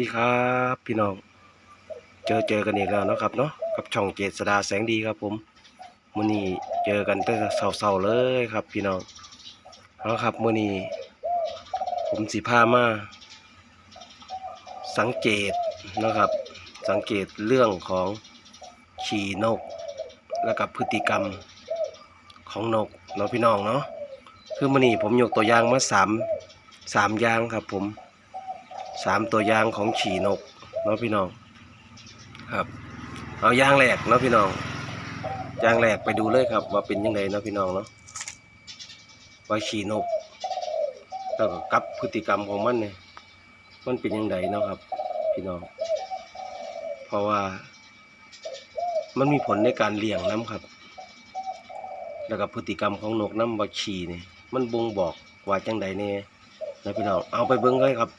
ดีครับพี่น้อง เจอเจอกันอีกแล้วนะครับเนาะกับช่องเจษดาแสงดีครับผมมื้อนี้เจอกันตั้งแต่เช้าๆเลยครับ พี่น้องเอาครับมื้อนี้ผมสิพามา สังเกตนะครับ สังเกตเรื่องของขี่นก แล้วกับพฤติกรรมของนกเนาะพี่น้องเนาะคือมื้อนี้ผมยกตัวอย่างมาสามสามอย่างครับผม สามตัวยางของฉี่นกเนาะพี่น้องครับ เอายางแรกเนาะพี่น้องยางแรกไปดูเลยครับ ว่าเป็นยังไงเนาะพี่น้องเนาะว่าฉี่นกแล้วก็กับพฤติกรรมของมันเนี่ยมันเป็นยังไงเนาะครับ พี่น้อง เพราะว่ามันมีผลในการเลี้ยงน้ำครับ แล้วก็พฤติกรรมของนกน้ำว่าฉี่เนี่ยมันบ่งบอกว่าจังใดเนี่ยนะพี่น้องเอาไปเบิ้งเลยครับ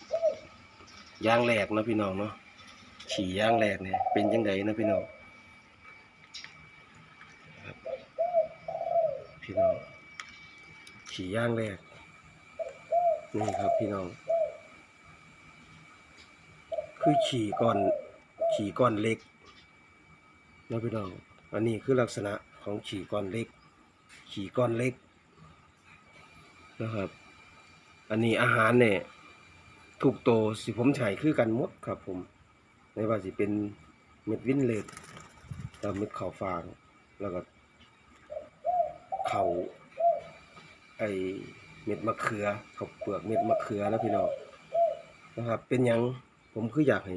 ย่างแรกนะพี่น้องเนาะฉี่ย่างแรกเนี่ยเป็นยังไงนะพี่น้องพี่น้องฉี่ย่างแรกนี่ครับพี่น้อง คือฉี่ก้อนฉี่ก้อนเล็กนะพี่น้อง อันนี้คือลักษณะของฉี่ก้อนเล็ก ฉี่ก้อนเล็กนะครับ อันนี้อาหารเนี่ย ทุกโตสิผมใช้คือกันหมดครับผมไม่ว่าสิเป็นเม็ดวินเลดแล้วเม็ดข้าวฟาง แล้วก็เขาไอเม็ดมะเขือข้าวเปลือกเม็ดมะเขือแล้วพี่น้องนะครับ เป็นยังผมคืออยากให้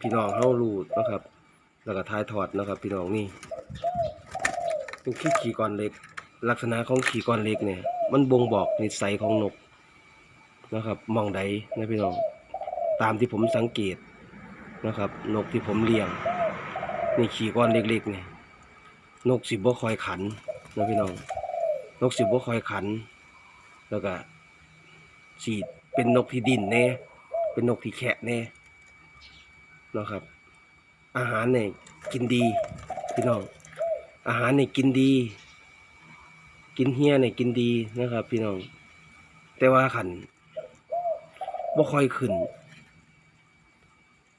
พี่น้องเฮารู้นะครับ แล้วก็ทายทอดนะครับ พี่น้องนี่เป็นขี้ขี่ก้อนเล็ก ลักษณะของขี่ก้อนเล็กเนี่ย มันบ่งบอกนิสัยของนก นะครับมองใดนะพี่น้องตามที่ผมสังเกตนะครับ นกที่ผมเลี้ยงนี่ขี่ก้อนเล็กๆนี่นกสิบ่คอยขันนะพี่น้องนกสิบ่คอยขัน แล้วก็สีเป็นนกที่ดินแน่เป็นนกที่แคะแน่นะครับ อาหารเนี่ยกินดีพี่น้องอาหารเนี่ยกินดี กินเฮียเนี่ยกินดีนะครับ พี่น้องแต่ว่าขัน บ่ค่อยขึ้น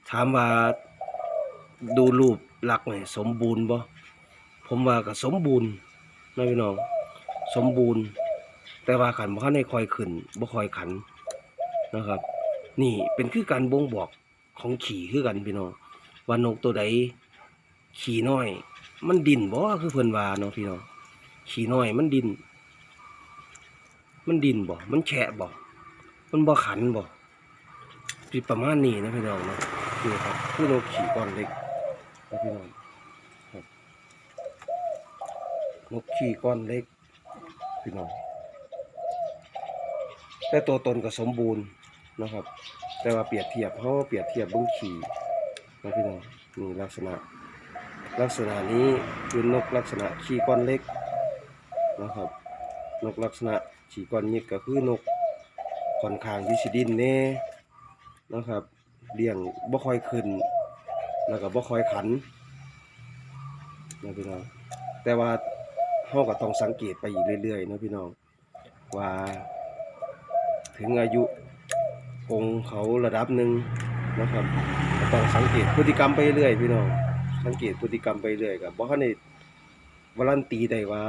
ถามว่าดูรูปลักษณ์นี่สมบูรณ์บ่ผมว่าก็สมบูรณ์นะพี่น้อง สมบูรณ์ แต่ว่าขันบ่คันได้ค่อยขึ้นบ่ค่อยขันนะครับ นี่เป็นคือการบ่งบอกของขี่คือกันพี่น้องว่านกตัวใดขี่น้อย มันดินบ่คือเพิ่นว่าเนาะพี่น้องขี่น้อยมันดิน มันดินบ่ มันแฉะบ่ มันบ่ขันบ่ สิประมาณนี้นะพี่น้องเนาะนี่ครับคือนกขี่ก้อนเล็กนะพี่น้องครับนกขี่ก้อนเล็กพี่น้องแต่ตัวตนก็สมบูรณ์นะครับ แต่ว่าเปรียบเทียบเขาเปรียบเทียบบิ้งขี่นะพี่น้องนี่ลักษณะ ลักษณะนี้คือนกลักษณะขี่ก้อนเล็กนะครับ นกลักษณะขี่ก้อนยิกก็คือนกค่อนข้างที่สิดินแน่ นะครับเลี้ยงบ่ค่อยขึ้น แล้วก็บ่ค่อยขันนะพี่น้องแต่ว่าเฮาก็ต้องสังเกตไปอีกเรื่อยๆนะพี่น้องว่า ถึงอายุองคงเขาระดับหนึ่งนะครับก็ต้องสังเกตพฤติกรรมไปเรื่อยพี่น้องสังเกตพฤติกรรมไปเรื่อยกับบ่คันได้วารันตีได้ว่า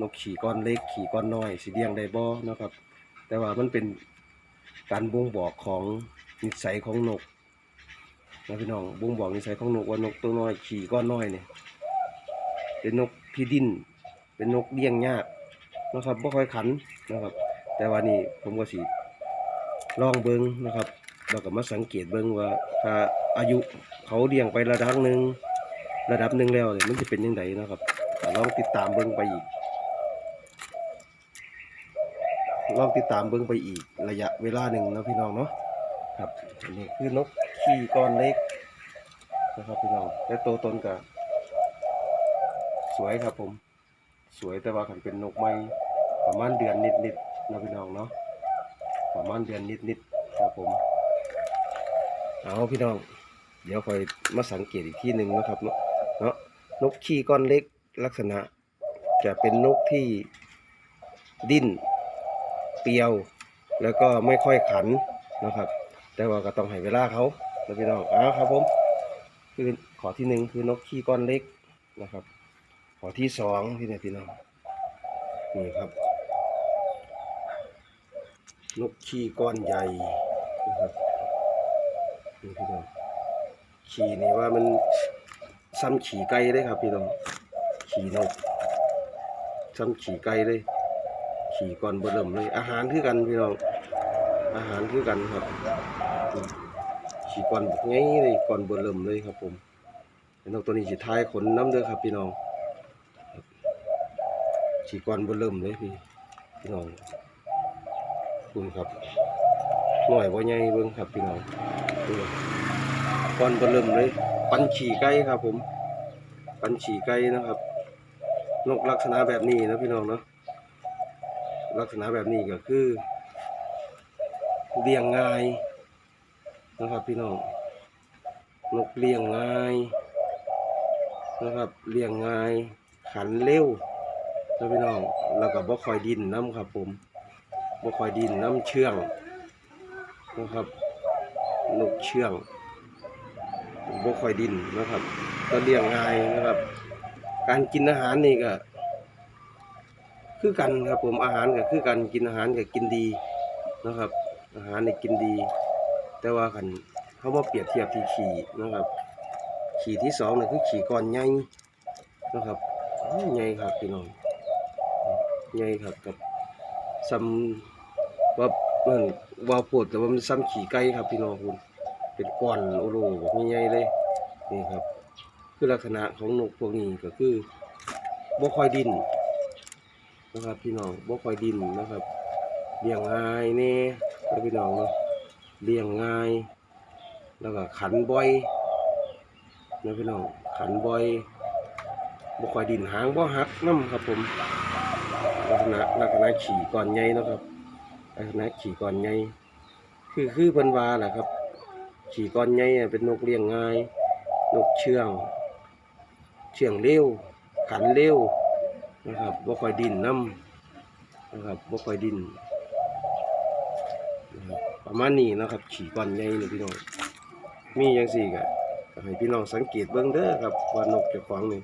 นกขี่ก้อนเล็กขี่ก้อนน้อยสิเลี้ยงได้บ่นะครับ แต่ว่ามันเป็นการบ่งบอกของ นิสัยของนกนะพี่น้องบ่งบอกนิสัยของนกว่านกตัวน้อยขี่ก้อนน้อยเนี่ยเป็นนกที่ดิ้นเป็นนกเลี้ยงยากนะครับบ่ค่อยขันนะครับ แต่ว่านี่ผมก็สิลองเบิ่งนะครับเราก็มาสังเกตเบิ่งว่าถ้าอายุเขาเลี้ยงไประดับหนึ่งระดับหนึ่งแล้วเนี่ยมันจะเป็นยังไงนะครับลองติดตามเบิ่งไปอีกลองติดตามเบิ่งไปอีกระยะเวลาหนึ่งนะพี่น้องเนาะ ครับอันนี้คือนกขี้ก้อนเล็กนะครับพี่น้องและตัวตนก็สวยครับผม สวยแต่ว่าขันเป็นนกไม้ประมาณเดือนนิดๆนะพี่น้องเนาะประมาณเดือนนิดๆครับผมเอาพี่น้อง เดี๋ยวคอยมาสังเกตอีกที่หนึ่งนะครับเนาะเนาะนกขี้ก้อนเล็กลักษณะ จะเป็นนกที่ดิ้นเปียว แล้วก็ไม่ค่อยขันนะครับ แต่ว่าก็ต้องให้เวลาเขานะพี่น้องอ้าวครับผมคือขอที่หนึ่งคือนกขี้ก้อนเล็กนะครับ ขอที่สองพี่เนี่ยพี่น้องนี่ครับ นกขี้ก้อนใหญ่นะครับนี่พี่น้องขี่นี่ว่ามันซ้ำขี่ไก่เลยครับ พี่น้องขี่นกซ้ำขี่ไก่เลยขี่ก่อนเบเริ่มเลย อาหารคือกันพี่น้องอาหารคือกันครับ ขี่ก่อนบักไงเลยก่อนเบเริ่มเลยครับผมนกตัวนี้สีท้ายขนน้ำเด้อครับพี่น้องขี่ก่อนเบเริ่มเลยพี่พี่น้องคุณครับหน่อยว่าใหญ่เบิ่งครับพี่น้องก่อนเบเริ่มเลย ปันขี่ไก่ครับ ผม ปันขี่ไก่นะครับ นกลักษณะแบบนี้นะพี่น้องเนาะลักษณะแบบนี้ก็คือเลี้ยงง่าย นะครับ พี่น้องนกเลี้ยงง่ายนะครับเลี้ยงง่าย ขันเร็วนะพี่น้องแล้วก็บ่คอยดินน้ำครับ ผมบ่คอยดินน้ำเชื่องนะครับนกเชื่องบ่คอยดินนะครับ ก็เลี้ยงง่ายนะครับ การกินอาหารนี่ก็คือกันครับผมอาหารก็คือกันกินอาหารก็กินดีนะครับ อาหารนี่กินดี แต่ว่าคันเขามาเปรียบเทียบที่ขี่นะครับ ขี่ที่สองนี่คือขี่ก่อนใหญ่นะครับใหญ่ครับพี่น้องใหญ่ครับกับซ้ำว่าเมื่อนว่าปวดแต่ว่ามันซ้ำขี่ไก่ครับพี่น้องคุณเป็นก้อนโอโหแบบใหญ่เลยนี่ครับ คือลักษณะของนกพวกนี้ก็คือบ่คอยดินนะครับพี่น้องบ่คอยดินนะครับเลี้ยงง่ายแน่พี่น้องเนาะ เลี้ยงง่าย แล้วก็ขันบ่อยนะพี่น้องขันบ่อยบ่ค่อยดินหางบ่หักน้ำครับผมลักษณะลักษณะขี่ก่อนใหญ่นะครับลักษณะขี่ก่อนใหญ่คือคือพิ่นวาแหละครับ ขี่ก่อนใหญ่เป็นนกเลี้ยงง่าย นกเชื่อง เชื่องเร็ว ขันเร็วนะครับบ่ค่อยดินน้ำนะครับบ่ค่อยดินนะครับ ประมาณนี้นะครับ ขี่ก่อนใหญ่นี่พี่น้องมีอย่างสี่ก็ก็ให้พี่น้องสังเกตเบิ่งเด้อครับว่านกเจ้าของนี่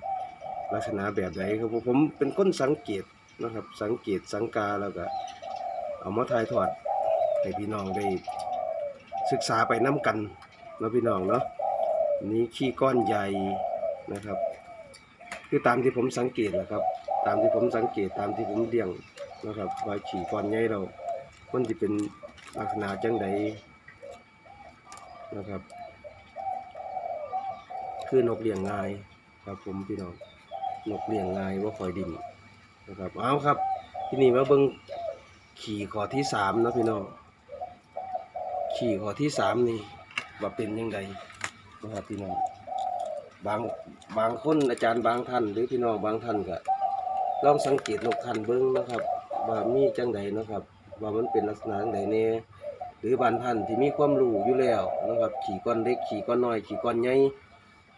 ลักษณะแบบไหนครับผมผมเป็นคนสังเกตนะครับ สังเกตสังกาแล้วก็เอามาถ่ายทอดให้พี่น้องได้ศึกษาไปน้กันนาะพี่น้องเนาะนี่ขี้ก้อนใหญ่นะครับ คือตามที่ผมสังเกตนะครับ ตามที่ผมสังเกตตามที่ผมเลี้ยงนะครับว่าขี่ก่อนใหญ่เรา มันจะเป็นลักษณะจังใดนะครับ คือนกเลี้ยงง่ายครับผมพี่น้องนกเลี้ยงง่ายว่าคอยดินนะครับเอาครับ ที่นี่มาเบิ้งขี่ขอที่สามนะพี่น้องขี่ขอที่สามนี่ว่าเป็นยังไงนะครับพี่น้องบางบางคนอาจารย์บางท่าน หรือพี่น้องบางท่านก็ลองสังเกตนกท่านเบิ้งนะครับ ว่ามีจังใดนะครับ ว่ามันเป็นลักษณะจังใดแน่หรือบางท่านที่มีความรู้อยู่แล้วนะครับ ขี่ก้อนเล็กขี่ก้อนน้อย ขี่ก้อนใหญ่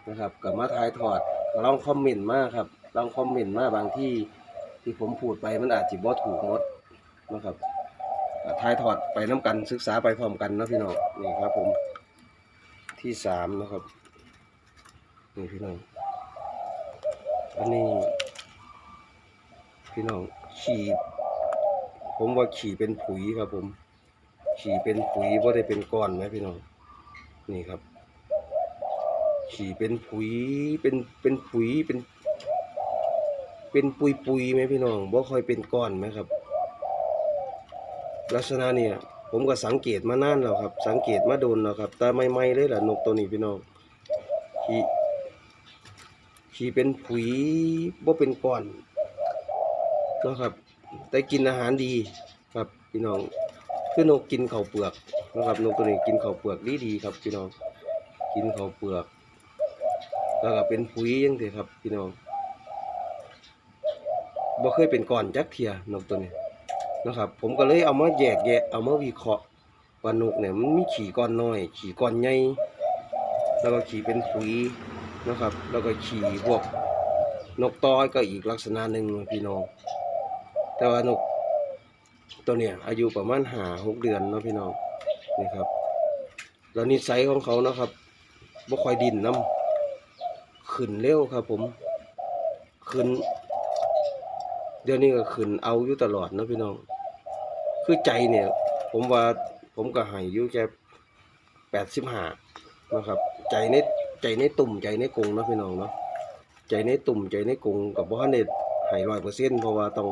นะครับก็มาทายถอดลองคอมเมนต์มาครับลองคอมเมนต์มาบางที่ที่ผมพูดไปมันอาจจะบ่ถูกหมดนะครับทายถอดไปน้กันศึกษาไปพร้อมกันนะพี่น้องนี่ครับผมที่สามนะครับนี่พี่น้องอันนี้พี่น้องขี่ ผมว่าขี่เป็นผุยครับ ผม ขี่เป็นผุยว่าได้เป็นก้อนไหมพี่น้อง นี่ครับ ขี่เป็นผุยเป็นเป็นผุยเป็น เป็นปุยปุยไหมพี่น้องบ่ค่อยเป็นก้อนไหมครับ ลักษณะเนี่ยผมก็สังเกตมานานแล้วครับ สังเกตมาโดนแล้วครับแต่ไม่ไม่เลยล่ะนกตัวนี้พี่น้องขี่ขี่เป็นผุยบ่เป็นก้อนนะครับ แต่กินอาหารดีครับพี่น้องคือนกกินข้าวเปลือกนะครับนกตัวนี้กินข้าวเปลือกดีดีครับพี่น้องกินข้าวเปลือก แล้วก็เป็นผุยยังเถอะครับพี่น้องบ่เคยเป็นก้อนจักเทียนกตัวนี้นะครับ ผมก็เลยเอามาแยกแยะเอามาวิเคราะห์ว่านกเนี่ยมันมีขี่ก้อนน้อย ขี่ก้อนใหญ่แล้วก็ขี่เป็นผุยนะครับ แล้วก็ขี่พวกนกต้อยก็อีกลักษณะหนึ่งพี่น้อง แต่ว่านกตัวเนี้ยอายุประมาณหาหกเดือนเนาะพี่น้องนี่ครับ แล้วนิสัยของเขานะครับบ่ค่อยดินน้ำขึ้นเร็วครับ ผมขึ้น เดี๋ยวนี้ก็ขึ้นเอาอยู่ตลอดนะพี่น้อง คือใจเนี่ย ผมว่าผมก็ให้อยู่แค่แปดสิบห้านะครับ ใจในใจในตุ่มใจในกงเนาะพี่น้องเนาะใจในตุ่มใจในกงกับบ่ทันได้ให้ร้อยเปอร์เซ็นต์เพราะว่าต้อง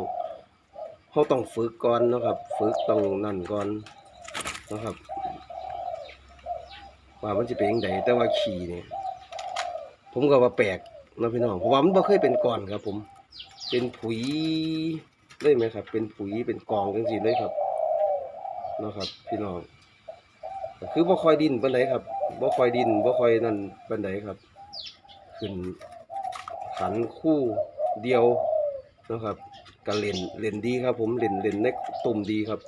เขาต้องฝึกก่อนนะครับ ฝึกต้องนั่นก่อนนะครับว่ามันจะเป็นยังไงแต่ว่าขี่เนี่ยผมก็ว่าแปลกนะพี่น้องเพราะว่ามันบ่เคยเป็นก้อนครับ ผม เป็นผุยเลยไหมครับ เป็นผุยเป็นกองจังซี่เลยครับนะครับ พี่น้องคือบ่คอยดินปานใดครับบ่คอยดินบ่คอยนั่นปานใดครับ ขึ้นขันคู่เดียวนะครับ ก็เล่นเล่นดีครับ ผมเล่นเล่นในตุ่มดีครับ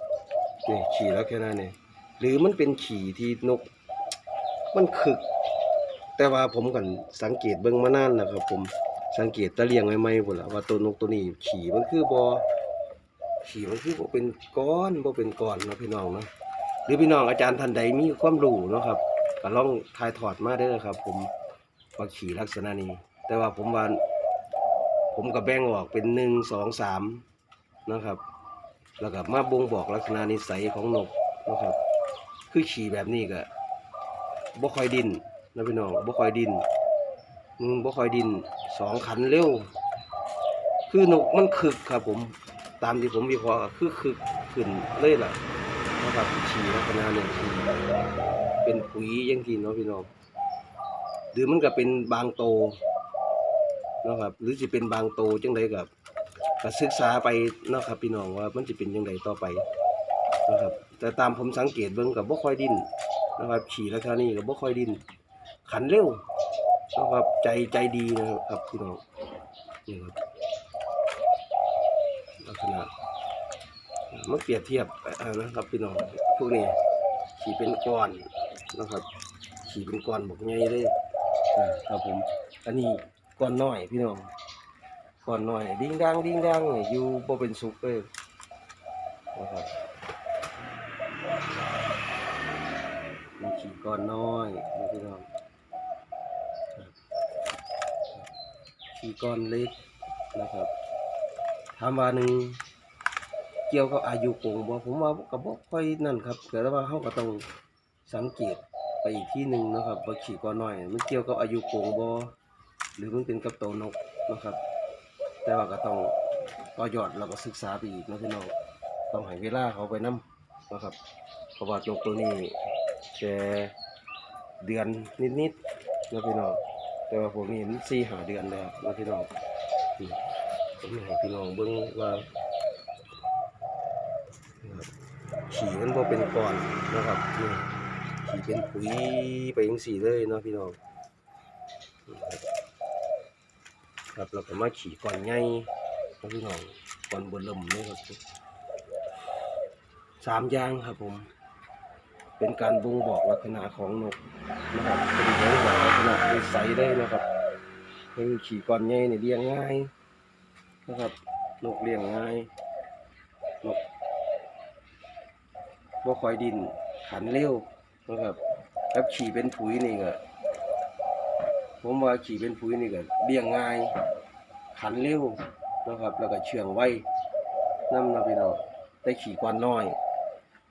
นี่ขี่แล้วแค่นั้นเนี่ยหรือมันเป็นขี่ที่นก มันคึก แต่ว่าผมกันสังเกตเบิ่งมานานแล้วครับ ผมสังเกตตะเลียงใหม่ๆพุ่นล่ะว่าตัวนกตัวนี้ ขี่มันคือบ่ขี่มันคือบ่เป็นก้อนบ่เป็นก้อนนะพี่น้องนะหรือพี่น้องอาจารย์ท่านใดมีความรู้เนาะครับก็ลองถ่ายทอดมาเด้อครับ ผมว่าขี่ลักษณะนี้ แต่ว่าผมว่า ผมก็แบ่งออกเป็นหนึ่งสองสามนะครับ แล้วก็มาบ่งบอกลักษณะนิสัยของนกนะครับ คือขี่แบบนี้ก็บ่ค่อยดินนะพี่น้องบ่ค่อยดินหนึ่งบ่ค่อยดินสองขันเร็ว คือนกมันคึกครับผมตามที่ผมวิเคราะห์คือคึกขึ้นเลยล่ะนะครับฉี่ลักษณะเนี่ยฉี่เป็นปุ๋ยยังที่เนาะพี่น้องหรือมันก็เป็นบางโต นะครับหรือสิเป็นบางโตจังไดกับก็ศึกษาไปเนาะครับพี่น้องว่ามันจะเป็นจังไดต่อไปนะครับแต่ตามผมสังเกตเบิ่งกับบ่ค่อยดินนะครับขี่ราคานี้ก็บ่ค่อยดินขันเร็วนะครับใจใจดีนะครับพี่น้องนี่ครับลักษณะมาเปรียบเทียบนะครับพี่น้องพวกนี้ขี่เป็นก้อนนะครับขี่เป็นก้อนบอกไงเลยครับผมอันนี้ ก้อนน้อยพี่น้องก้อนน้อยดิ้งดังดิ้งดังอยู่บ่เป็นสุกเลยนะครับมีขี่ก้อนน้อยนะพี่น้องขี่ก้อนเล็กนะครับถามว่าหนึ่งเกี่ยวกับอายุกงบ่ผมว่าก็บ่ค่อยนั่นครับแต่ว่าเฮาก็ต้องสังเกตไปอีกที่หนึ่งนะครับว่าขี่ก้อนน้อย มันเกี่ยวกับอายุกงบ่ หรือมันเป็นกับโตนกนะครับ แต่ว่าก็ต้องต่อยอดเราก็ศึกษาไปอีกนะพี่น้องต้องให้เวลาเขาไปนํนะครับเพราะว่านกตัวนี้แค่เดือนนิดๆนะพี่น้องแต่ว่าผมนี่มันสี่หาเดือนแล้วนะพี่น้องนี่ผมให้พี่น้องเบิ่งว่าขี่มันบ่เป็นก้อนนะครับขี่เป็นปุ๋ยไปจังสี่เลยนะพี่น้อง ครับเราก็มาขี่ก้อนใหญ่นะพี่น้องก้อนบนเริ่มเลยครับสามอย่างครับผม เป็นการบ่งบอกลักษณะของนกนะครับเป็นบ่งบอกลักษณะนิสัยได้นะครับคือขี่ก่อนใหญ่นี่เลี้ยงง่ายนะครับนกเลี้ยงง่ายนกบ่ค่อยดินขันเร็วนะครับแล้วขี่เป็นผุยนี่ก็ ผมว่าขี่เป็นผุยนี่ก็เลี้ยงง่าย ขันเร็วนะครับ แล้วก็เชื่องไวน้ำนะพี่น้องแต่ขี่ก่อนน้อย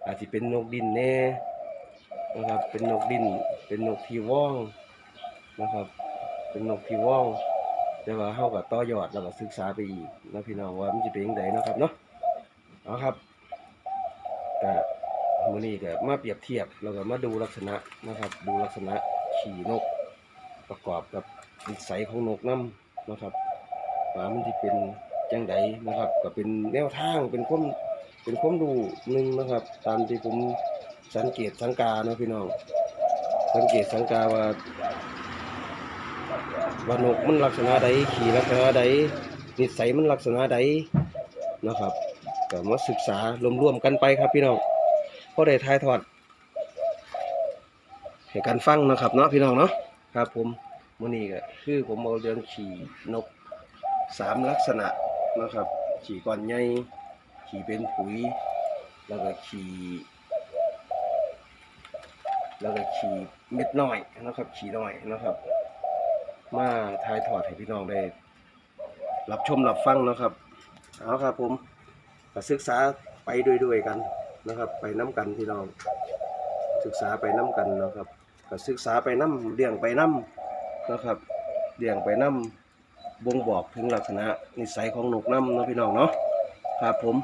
อาจจะเป็นนกดินแน่นะครับ เป็นนกดิน เป็นนกที่ว่องนะครับ เป็นนกที่ว่อง แต่ว่าเฮากับต่อยอดแล้วก็ศึกษาไปอีกนะพี่น้องว่ามันจะเป็นยังไงนะครับเนาะเอาครับก็มือนี้ก็มาเปรียบเทียบแล้วก็มาดูลักษณะนะครับ ดูลักษณะขี่นก ประกอบกับนิสัยของนกน้ำนะครับว่ามันที่เป็นจังไดนะครับ ก็เป็นแนวทางเป็นความเป็นความรู้หนึ่งนะครับ ตามที่ผมสังเกตสังกาเนาะพี่น้องสังเกตสังกาว่าว่านกมันลักษณะใดขี่ลักษณะใดนิสัยมันลักษณะใดนะครับก็มาศึกษารวมๆกันไปครับพี่น้องพอได้ทายทอดให้กันฟังนะครับเนาะพี่น้องเนาะ ครับผมมื้อนี้ก็คือผมเอาเรื่องขี่นกสามลักษณะนะครับ ขี่ก่อนใหญ่ขี่เป็นผุย แล้วก็ขี่แล้วก็ขี่เม็ดน้อยนะครับ ขี่น้อยนะครับ มาถ่ายทอดให้พี่น้องได้ รับชมรับฟังนะครับเอาครับผมก็ศึกษาไปด้วยๆกันนะครับ ไปน้กันพี่น้อง ศึกษาไปน้กันนะครับ ก็ศึกษาไปน้ำเลี้ยงไปน้ำนะครับเลี้ยงไปน้บ่งบอกถึงลักษณะนิสัยของนกน้ำเนาะพี่น้องเนาะครับผม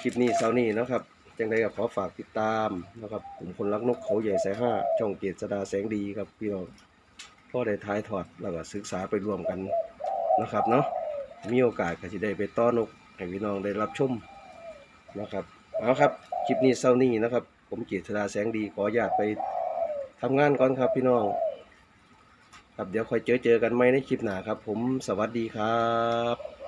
คลิปนี้เสาร์นี้นะครับจังใดก็ขอฝากติดตามนะครับผมคนรักนกเขาใหญ่สายห้าช่องเกียรติสดาแสงดีครับพี่น้องพ่อได้ท้ายถอดแล้วก็ศึกษาไปรวมกันนะครับเนาะมีโอกาสก็จะได้ไปต้อนกให้พี่น้องได้รับชมนะครับเอาครับคลิปนี้เสาร์นี้นะครับ ผมเกียรติสดาแสงดีขออนุญาตไป ทำงานก่อนครับพี่น้อง ครับเดี๋ยวค่อยเจอเจอกันไหมในคลิปหน้าครับ ผมสวัสดีครับ